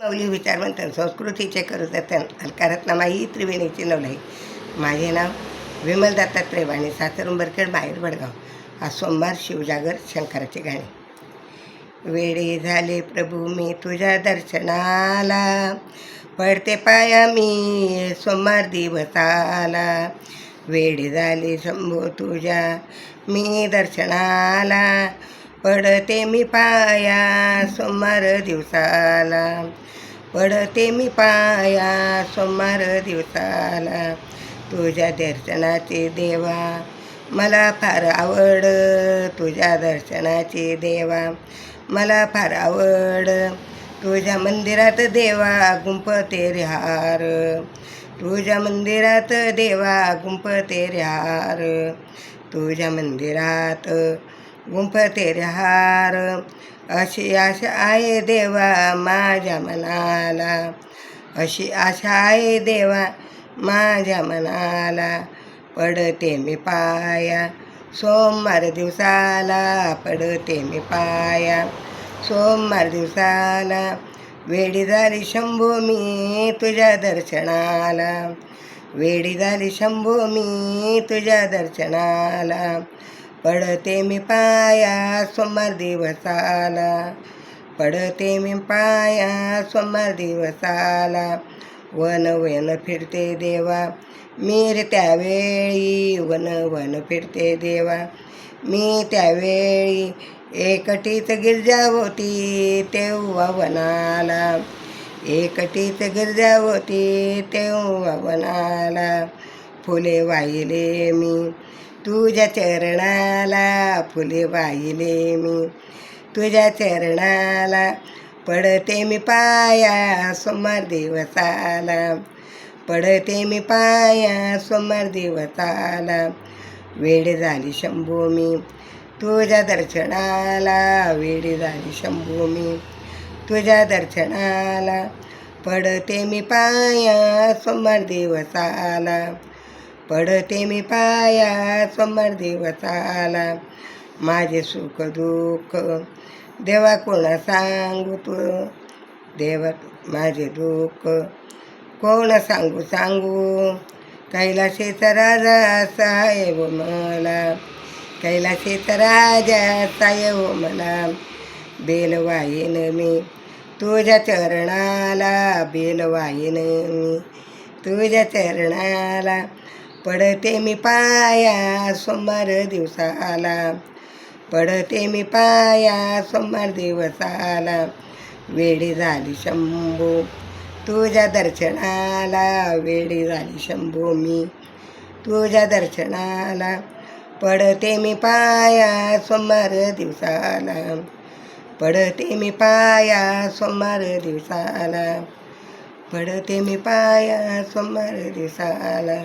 मौली विचारवंतन संस्कृतीचे करजतन अलकारत्नामा ही त्रिवेणीची नवलाई माझे नाव विमल दत्तात्रय वाणी सासर उंबरखेड बाहेर वडगाव. हा सोमवार शिवजागर शंकराचे गाणे. वेळे झाले प्रभू मी तुझ्या दर्शनाला. पडते पाया मी सोमवार दिवसाला वेळे झाले शंभू तुझ्या मी दर्शनाला. पडते मी पाया सोमवार दिवसाला. पडते मी पाया सोमवार दिवसाला. तुझ्या दर्शनाचे देवा मला फार आवड. तुझ्या दर्शनाचे देवा मला फार आवड. तुझ्या मंदिरात देवा गुंपते रे हार तुझ्या मंदिरात देवा गुंपते रे हार तुझ्या मंदिरात गुंफते रहार हार अशी आशा आहे देवा माझ्या मनाला। अशी आशा आहे देवा माझ्या मनाला। पडते मी पाया सोमवार दिवसाला पडते मी पाया। सोमवार दिवसाला वेडी झाली शंभू मी तुझ्या दर्शनाला। वेडी झाली शंभू मी तुझ्या दर्शनाला। पडते मी पाया सोमवार दिवसाला। पडते मी पाया सोमवार दिवसाला। वन वन फिरते देवा मी त्यावेळी वन वन फिरते देवा मी त्यावेळी एकटीच गिरजा होती तेव्हा वनाला. एकटीच गिरजा होती तेव्हा वनाला. फुले वाहिले मी तुझ्या चरणाला फुले वाहिले मी. तुझ्या चरणाला पडते मी पाया सोमवार दिवसाला. पडते मी पाया सोमवार दिवसाला. वेळ झाली शंभू मी. तुझ्या दर्शनाला वेळ झाली शंभू मी. तुझ्या दर्शनाला पडते मी पाया सोमवार दिवसाला. पडते मी पाया सोमवार दिवसाला. माझे सुख दुःख देवा कोणा सांगू तू देवा माझे दुःख कोण सांगू सांगू? कैलाशेचा राजा साहेब मला. कैलाशेचा राजा साहेब मला. बेल वाईन मी तुझ्या चरणाला बेल वाईन मी तुझ्या चरणाला. पडते मी पाया सोमवार दिवसाला. पडते मी पाया सोमवार दिवसाला. वेळी झाली शंभू तुझ्या दर्शनाला. वेळी झाली शंभू मी तुझ्या दर्शनाला. पडते मी पाया सोमवार दिवसाला. पडते मी पाया सोमवार दिवसाला. पडते मी पाया सोमवार दिवसाला.